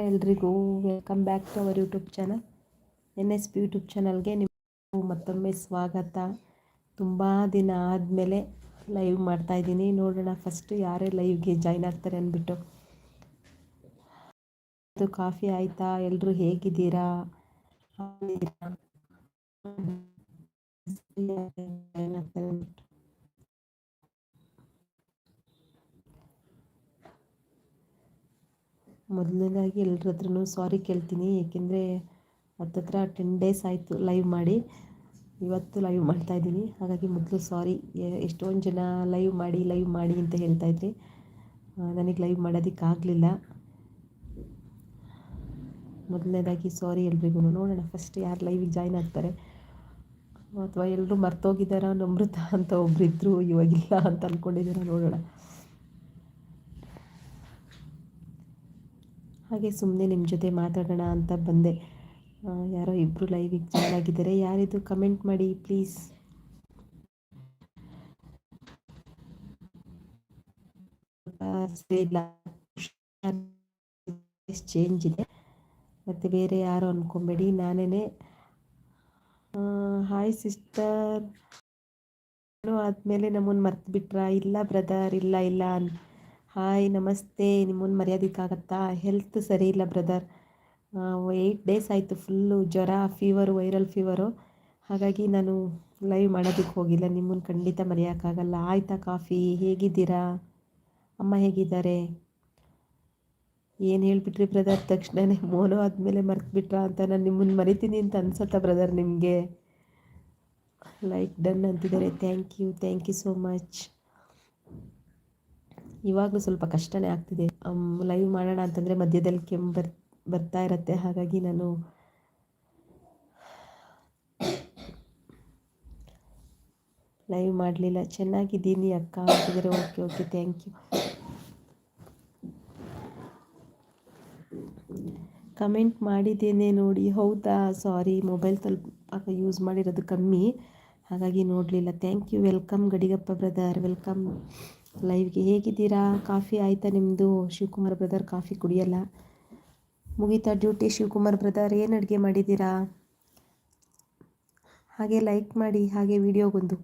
ಎಲ್ರಿಗೂ welcome back to our YouTube channel N S P YouTube ಚಾನಲ್ಗೆ ನಿಮ್ಮ ಮತ್ತೊಮ್ಮೆ ಸ್ವಾಗತ. ತುಂಬ ದಿನ ಆದಮೇಲೆ ಲೈವ್ ಮಾಡ್ತಾಯಿದ್ದೀನಿ ನೋಡೋಣ ಫಸ್ಟು ಯಾರೇ ಲೈವ್ಗೆ ಜಾಯ್ನ್ ಆಗ್ತಾರೆ ಅಂದ್ಬಿಟ್ಟು. ಅದು ಕಾಫಿ ಆಯಿತಾ? ಎಲ್ಲರೂ ಹೇಗಿದ್ದೀರಾ? ಮೊದಲನೇದಾಗಿ ಎಲ್ಲರ ಹತ್ರನು ಸಾರಿ ಕೇಳ್ತೀನಿ, ಏಕೆಂದರೆ ಹತ್ತತ್ರ ಟೆನ್ ಡೇಸ್ ಆಯಿತು ಲೈವ್ ಮಾಡಿ. ಇವತ್ತು ಲೈವ್ ಮಾಡ್ತಾಯಿದ್ದೀನಿ ಹಾಗಾಗಿ ಮೊದಲು ಸಾರಿ ಎಷ್ಟೊಂದು ಜನ ಲೈವ್ ಮಾಡಿ ಲೈವ್ ಮಾಡಿ ಅಂತ ಹೇಳ್ತಾಯಿದ್ರಿ ನನಗೆ ಲೈವ್ ಮಾಡೋದಕ್ಕಾಗಲಿಲ್ಲ ಮೊದಲನೇದಾಗಿ ಸಾರಿ ಎಲ್ರಿಗೂ. ನೋಡೋಣ ಫಸ್ಟ್ ಯಾರು ಲೈವಿಗೆ ಜಾಯ್ನ್ ಆಗ್ತಾರೆ? ಅಥವಾ ಎಲ್ಲರೂ ಮರ್ತೋಗಿದ್ದಾರ? ನಮೃತ ಅಂತ ಒಬ್ಬರಿದ್ದರು ಇವಾಗಿಲ್ಲ ಅಂತ ಅಂದ್ಕೊಂಡಿದ್ದೀರ ನೋಡೋಣ. ಹಾಗೆ ಸುಮ್ಮನೆ ನಿಮ್ಮ ಜೊತೆ ಮಾತಾಡೋಣ ಅಂತ ಬಂದೆ. ಯಾರೋ ಇಬ್ಬರು ಲೈವಿಗೆ ಜಾಯ್ನ್ ಆಗಿದ್ದಾರೆ. ಯಾರಿದು ಕಮೆಂಟ್ ಮಾಡಿ ಪ್ಲೀಸ್ ಚೇಂಜ್ ಇದೆ. ಮತ್ತು ಬೇರೆ ಯಾರು ಅಂದ್ಕೊಬೇಡಿ ನಾನೇ ಹಾಯ್ ಸಿಸ್ಟರ್ ಆದಮೇಲೆ ನಮ್ಮನ್ನು ಮರ್ತು ಬಿಟ್ರಾ ಇಲ್ಲ ಬ್ರದರ್ ಇಲ್ಲ ಇಲ್ಲ ಹಾಯ್ ನಮಸ್ತೆ. ನಿಮ್ಮನ್ನು ಮರ್ಯಾದಕ್ಕಾಗತ್ತಾ? ಹೆಲ್ತ್ ಸರಿ ಇಲ್ಲ ಬ್ರದರ್ ಏಯ್ಟ್ ಡೇಸ್ ಆಯಿತು ಫುಲ್ಲು ಜ್ವರ ಫೀವರು ವೈರಲ್ ಫೀವರು ಹಾಗಾಗಿ ನಾನು ಲೈವ್ ಮಾಡೋದಕ್ಕೆ ಹೋಗಿಲ್ಲ. ನಿಮ್ಮನ್ನು ಖಂಡಿತ ಮರೆಯೋಕ್ಕಾಗಲ್ಲ. ಆಯಿತಾ ಕಾಫಿ ಹೇಗಿದ್ದೀರಾ? ಅಮ್ಮ ಹೇಗಿದ್ದಾರೆ? ಏನು ಹೇಳ್ಬಿಟ್ರಿ ಬ್ರದರ್ ತಕ್ಷಣವೇ ಮೋನೋ ಆದಮೇಲೆ ಮರ್ತ್ಬಿಟ್ರಾ ಅಂತ ನಾನು ನಿಮ್ಮನ್ನು ಮರಿತೀನಿ ಅಂತ ಅನ್ಸತ್ತಾ ಬ್ರದರ್ ನಿಮಗೆ? ಲೈಕ್ ಡನ್ ಅಂತಿದ್ದಾರೆ. Thank you thank you so much ಇವಾಗಲೂ ಸ್ವಲ್ಪ ಕಷ್ಟನೇ ಆಗ್ತಿದೆ. ಲೈವ್ ಮಾಡೋಣ ಅಂತಂದರೆ ಮಧ್ಯದಲ್ಲಿ ಕೆಮ್ಮು ಬರ್, ಬರ್ತಾ ಇರತ್ತೆ. ಹಾಗಾಗಿ ನಾನು ಲೈವ್ ಮಾಡಲಿಲ್ಲ. ಚೆನ್ನಾಗಿದ್ದೀನಿ ಅಕ್ಕ ಅಂತಿದ್ರೆ okay okay thank you comment ಮಾಡಿದ್ದೇನೆ ನೋಡಿ. ಹೌದಾ? ಸಾರಿ ಮೊಬೈಲ್ ಸ್ವಲ್ಪ ಯೂಸ್ ಮಾಡಿರೋದು ಕಮ್ಮಿ. ಹಾಗಾಗಿ ನೋಡಲಿಲ್ಲ. Thank you welcome Gadigappa brother welcome ಲೈವ್ಗೆ ಹೇಗಿದ್ದೀರಾ? ಕಾಫಿ ಆಯಿತಾ ನಿಮ್ಮದು ಶಿವಕುಮಾರ್ ಬ್ರದರ್ ಕಾಫಿ ಕುಡಿಯಲ್ಲ? ಮುಗೀತಾ ಡ್ಯೂಟಿ ಶಿವಕುಮಾರ್ ಬ್ರದರ್ ಏನು ಅಡುಗೆ ಮಾಡಿದ್ದೀರಾ? ಹಾಗೆ ಲೈಕ್ ಮಾಡಿ, ಹಾಗೆ ವಿಡಿಯೋಗೊಂದು